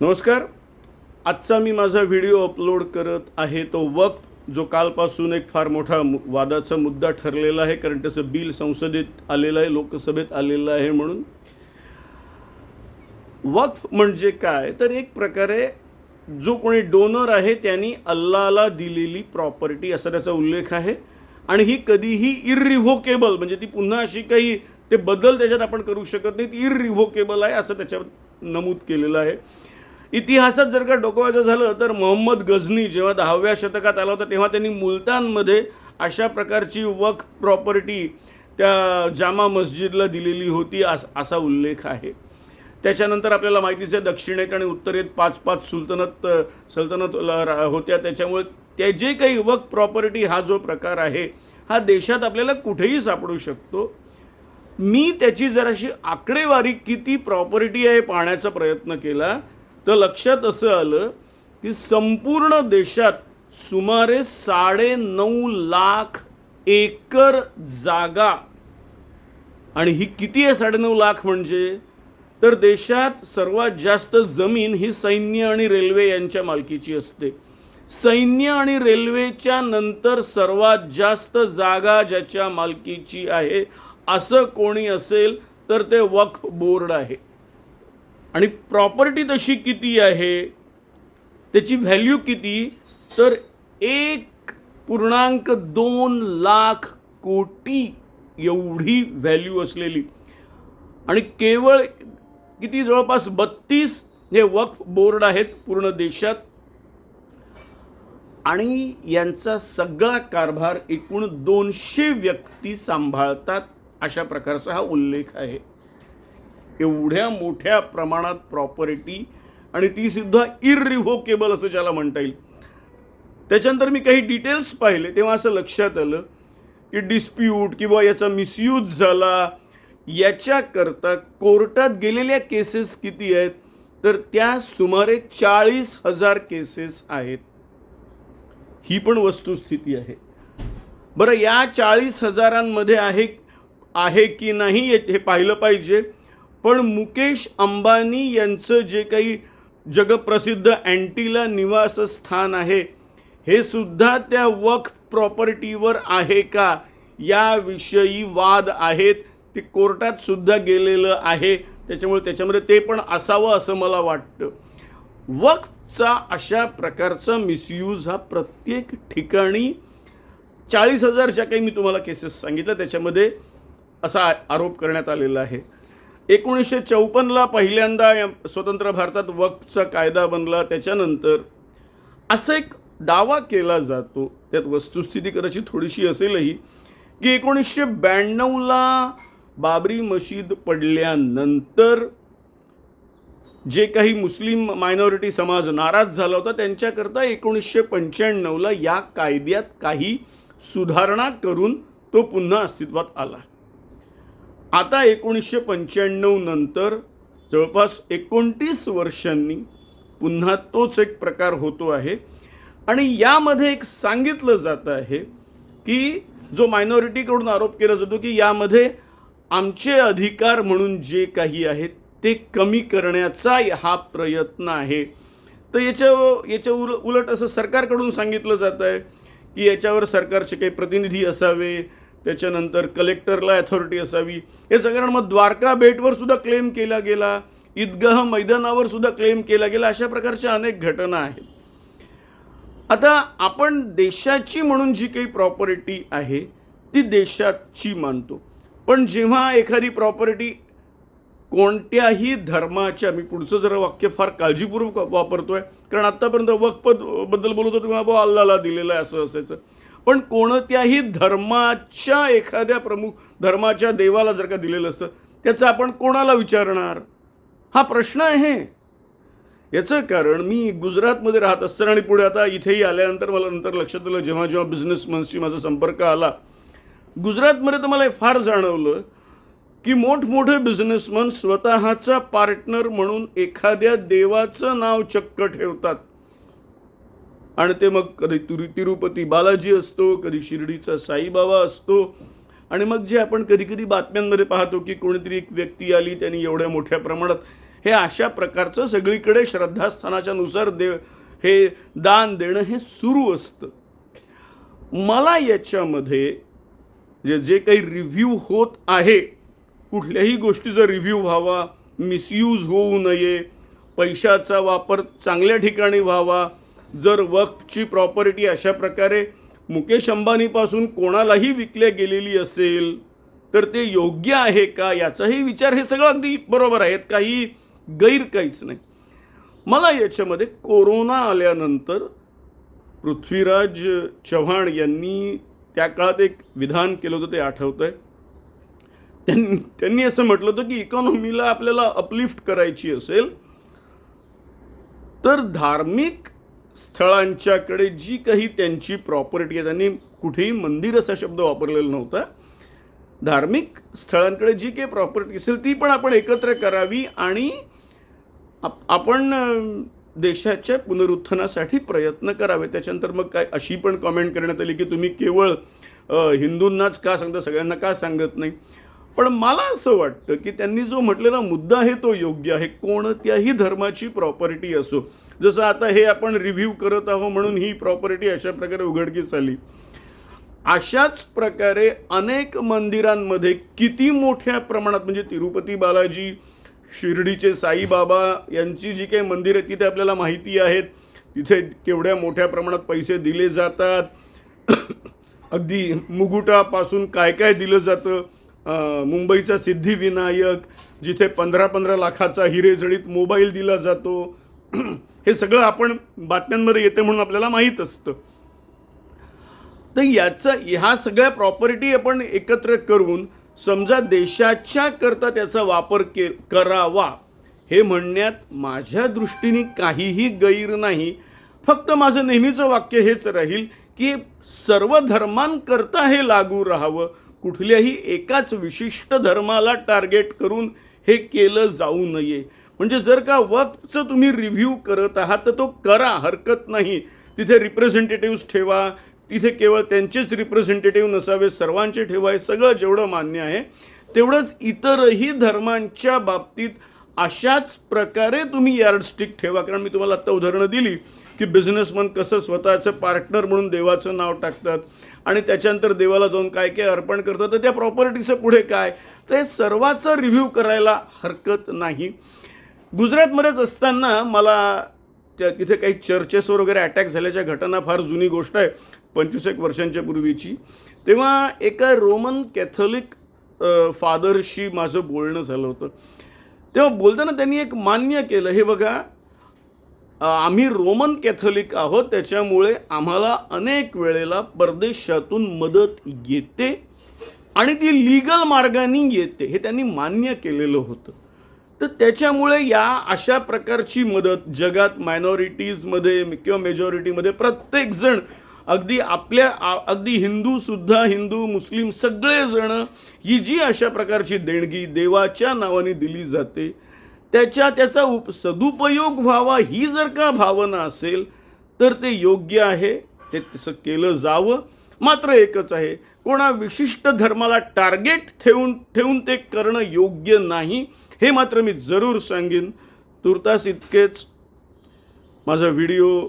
नमस्कार. आजचा मी माझा व्हिडिओ अपलोड करत आहे तो वक्त जो कालपासून एक फार मोठा मु- वादाचा मुद्दा ठरलेला आहे कारण त्याचं बिल संसदेत आलेलं आहे लोकसभेत आलेलं आहे म्हणून. वक्फ म्हणजे काय? तर एक प्रकारे जो कोणी डोनर आहे त्यांनी अल्लाला दिलेली प्रॉपर्टी असा त्याचा उल्लेख आहे. आणि ही कधीही इररिव्होकेबल म्हणजे ती पुन्हा अशी काही ते बदल त्याच्यात आपण करू शकत नाही ती इररिव्होकेबल आहे असं त्याच्यात नमूद केलेलं आहे. इतिहासात जर का डोकवायचं झालं तर मोहम्मद गझनी जेव्हा दहाव्या शतकात आला होता तेव्हा त्यांनी मुलतानमध्ये अशा प्रकारची वक प्रॉपर्टी त्या जामा मस्जिदला दिलेली होती अस असा उल्लेख आहे. त्याच्यानंतर आपल्याला माहितीच आहे दक्षिणेत आणि उत्तरेत पाच पाच सुलतनत सल्तनत रा- होत्या. त्याच्यामुळे ते जे काही वक प्रॉपर्टी हा जो प्रकार आहे हा देशात आपल्याला कुठेही सापडू शकतो. मी त्याची जराशी आकडेवारी किती प्रॉपर्टी आहे पाहण्याचा प्रयत्न केला तर लक्षात असं आलं की संपूर्ण देशात सुमारे साडे नऊ लाख एकर जागा. आणि ही किती आहे साडेनऊ लाख म्हणजे? तर देशात सर्वात जास्त जमीन ही सैन्य आणि रेल्वे यांच्या मालकीची असते. सैन्य आणि रेल्वेच्या नंतर सर्वात जास्त जागा ज्याच्या मालकीची आहे असं कोणी असेल तर ते वक्फ बोर्ड आहे. आणि प्रॉपर्टी तशी किती आहे? त्याची व्हॅल्यू किती? तर एक पूर्णांक दोन लाख कोटी एवढी व्हॅल्यू असलेली. आणि केवळ किती? जवळपास बत्तीस हे वक्फ बोर्ड आहेत पूर्ण देशात. आणि यांचा सगळा कारभार एकूण दोनशे व्यक्ती सांभाळतात अशा प्रकारचा हा उल्लेख आहे. एवढ्या मोठ्या प्रमाणात प्रॉपर्टी आणि ती सुद्धा इरिव्होकेबल असं ज्याला म्हणता येईल. त्याच्यानंतर मी काही डिटेल्स पाहिले तेव्हा असं लक्षात आलं की डिस्प्यूट किंवा याचा मिसयूज झाला याच्याकरता कोर्टात गेलेल्या केसेस किती आहेत? तर त्या सुमारे चाळीस हजार केसेस आहेत. ही पण वस्तुस्थिती आहे. बरं या चाळीस हजारांमध्ये आहे आहे की नाही हे पाहिलं पाहिजे? पण मुकेश अंबानी यांचं जे काही जगप्रसिद्ध अँटिला निवासस्थान आहे हे सुद्धा त्या वक्फ प्रॉपर्टीवर आहे का? याविषयी वाद आहेत. ते कोर्टात सुद्धा गेलेलं आहे. त्याच्यामुळे त्याच्यामध्ये ते पण असावं असं मला वाटतं. वक्फचा अशा प्रकारचा मिसयूज हा प्रत्येक ठिकाणी चाळीस हजार ज्या काही मी तुम्हाला केसेस सांगितल्या. त्याच्यामध्ये असा आरोप करण्यात आलेला आहे. एकोणीसशे चौपन्नला पहिल्यांदा या स्वतंत्र भारतात वक्फचा कायदा बनला. त्याच्यानंतर असं एक दावा केला जातो त्यात वस्तुस्थिती कदाचित थोडीशी असेलही की एकोणीसशे ब्याण्णवला बाबरी मशीद पडल्यानंतर जे काही मुस्लिम मायनॉरिटी समाज नाराज झाला होता त्यांच्याकरता एकोणीसशे पंच्याण्णवला या कायद्यात काही सुधारणा करून तो पुन्हा अस्तित्वात आला. आता एकोणीसशे पंच्याण्णव नंतर जवळपास एकोणतीस वर्षांनी पुन्हा तोच एक प्रकार होतो आहे. आणि यामध्ये एक सांगितलं जातं आहे की जो मायनॉरिटीकडून आरोप केला जातो की यामध्ये आमचे अधिकार म्हणून जे काही आहेत ते कमी करण्याचा हा प्रयत्न आहे. तर याच्या याच्या उल उलट असं सरकारकडून सांगितलं जातं आहे की याच्यावर सरकारचे काही प्रतिनिधी असावे त्याच्यानंतर कलेक्टरला अथॉरिटी असावी. हे सगळ्यांना मग द्वारका बेटवर सुद्धा क्लेम केला गेला. ईदगाह मैदानावर सुद्धा क्लेम केला गेला. अशा प्रकारच्या अनेक घटना आहेत. आता आपण देशाची म्हणून जी काही प्रॉपर्टी आहे ती देशाची मानतो. पण जेव्हा एखादी प्रॉपर्टी कोणत्याही धर्माच्या मी पुढचं जरा वाक्य फार काळजीपूर्वक वापरतोय. कारण आत्तापर्यंत वक्फबद्दल बोलत होतो तेव्हा बाबा अल्लाला दिलेलं आहे असं असायचं. पण कोणत्याही धर्माच्या एखाद्या प्रमुख धर्माच्या देवाला जर का दिलेलं असतं त्याचं आपण कोणाला विचारणार? हा प्रश्न आहे. याचं कारण मी गुजरातमध्ये राहत असताना आणि पुढे आता इथेही आल्यानंतर मला नंतर लक्षात आलं जेव्हा जेव्हा बिझनेसमन्सशी माझा संपर्क आला गुजरातमध्ये तर मला हे फार जाणवलं की मोठमोठे बिझनेसमन स्वतःचा पार्टनर म्हणून एखाद्या देवाचं नाव चक्क ठेवतात. आणि ते मग कधी तिरु तिरुपती बालाजी असतो कधी शिर्डीचा साईबाबा असतो. आणि मग जे आपण कधी कधी बातम्यांमध्ये पाहतो की कोणीतरी एक व्यक्ती आली त्यांनी एवढ्या मोठ्या प्रमाणात हे अशा प्रकारचं सगळीकडे श्रद्धास्थानाच्या नुसार दे हे दान देणं हे सुरू असतं. मला याच्यामध्ये जे जे काही रिव्ह्यू होत आहे कुठल्याही गोष्टीचा रिव्ह्यू व्हावा मिसयूज होऊ नये पैशाचा वापर चांगल्या ठिकाणी व्हावा जर वक्फची प्रॉपर्टी अशा प्रकारे मुकेश अंबानीपासून कोणालाही विकल्या गेलेली असेल तर ते योग्य आहे का याचाही विचार हे सगळं अगदी बरोबर आहेत. काही गैर काहीच नाही. मला याच्यामध्ये कोरोना आल्यानंतर पृथ्वीराज चव्हाण यांनी त्या काळात एक विधान केलं होतं ते आठवतं आहे त्यांनी त्यांनी असं म्हटलं होतं की इकॉनॉमीला आपल्याला अपलिफ्ट करायची असेल तर धार्मिक स्थळांच्याकडे जी काही त्यांची प्रॉपर्टी आहे त्यांनी कुठेही मंदिर असा शब्द वापरलेला नव्हता. धार्मिक स्थळांकडे जी काही प्रॉपर्टी असेल ती पण आपण एकत्र करावी आणि आप आपण देशाच्या पुनरुत्थानासाठी प्रयत्न करावे. त्याच्यानंतर मग काय अशी पण कॉमेंट करण्यात आली की तुम्ही केवळ हिंदूंनाच का सांगता सगळ्यांना का सांगत नाही? पण मला असं वाटतं की त्यांनी जो म्हटलेला मुद्दा आहे तो योग्य आहे. कोणत्याही धर्माची प्रॉपर्टी असो. जसं आता हे आपण रिव्ह्यू करत आहोत म्हणून ही प्रॉपर्टी अशा प्रकारे उघडकीस आली. अशाच प्रकारे अनेक मंदिरांमध्ये किती मोठ्या प्रमाणात म्हणजे तिरुपती बालाजी शिर्डीचे साईबाबा यांची जी काही मंदिरं आहेत तिथे आपल्याला माहिती आहेत. तिथे केवढ्या मोठ्या प्रमाणात पैसे दिले जातात. अगदी मुकुटापासून काय काय दिलं जातं. मुंबईचा सिद्धिविनायक जिथे पंधरा पंधरा लाखाचा हिरेजडीत मोबाईल दिला जातो हे सगळं आपण बातम्यांमध्ये येते म्हणून आपल्याला माहीत असतं. तर याचं ह्या सगळ्या प्रॉपर्टी आपण एकत्र करून समजा देशाच्या करता त्याचा वापर के करावा हे म्हणण्यात माझ्या दृष्टीने काहीही गैर नाही. फक्त माझं नेहमीचं वाक्य हेच राहील की सर्व धर्मांकरता हे लागू राहावं. कुठल्याही एकाच विशिष्ट धर्माला टार्गेट करून हे केलं जाऊ नये. म्हणजे जर का वक्तचं तुम्ही रिव्ह्यू करत आहात तर तो करा हरकत नाही. तिथे रिप्रेझेंटेटिव्स ठेवा तिथे केवळ त्यांचेच रिप्रेझेंटेटिव्ह नसावे सर्वांचे ठेवा हे सगळं जेवढं मान्य आहे तेवढंच इतरही धर्मांच्या बाबतीत अशाच प्रकारे तुम्ही यार्डस्टिक ठेवा. कारण मी तुम्हाला आत्ता उदाहरणं दिली की बिझनेसमन कसं स्वतःचं पार्टनर म्हणून देवाचं नाव टाकतात आणि त्याच्यानंतर देवाला जाऊन काय काय अर्पण करतात. तर त्या प्रॉपर्टीचं पुढे काय? तर हे सर्वाचा रिव्ह्यू करायला हरकत नाही. गुजरातमध्येच असताना मला त्या तिथे काही चर्चेसवर वगैरे अटॅक झाल्याच्या घटना फार जुनी गोष्ट आहे. पंचवीस एक वर्षांच्या पूर्वीची. तेव्हा एका रोमन कॅथोलिक फादरशी माझं बोलणं झालं होतं. तेव्हा बोलताना त्यांनी एक मान्य केलं. हे बघा आम्ही रोमन कॅथोलिक आहोत त्याच्यामुळे आम्हाला अनेक वेळेला परदेशातून मदत येते आणि ती लिगल मार्गाने येते हे त्यांनी मान्य केलेलं होतं. तर त्याच्यामुळे या अशा प्रकारची मदत जगात मायनॉरिटीजमध्ये किंवा मेजॉरिटीमध्ये प्रत्येकजण अगदी आपल्या आ- अगदी हिंदूसुद्धा हिंदू मुस्लिम सगळेजण ही जी अशा प्रकारची देणगी देवाच्या नावाने दिली जाते त्याच्या त्याचा उप सदुपयोग व्हावा ही जर का भावना असेल तर ते योग्य आहे ते तसं केलं जावं. मात्र एकच आहे कोणा विशिष्ट धर्माला टार्गेट ठेवून ठेवून ते करणं योग्य नाही हे मात्र मी जरूर सांगेन. तुर्तास इतकेच. माझा व्हिडिओ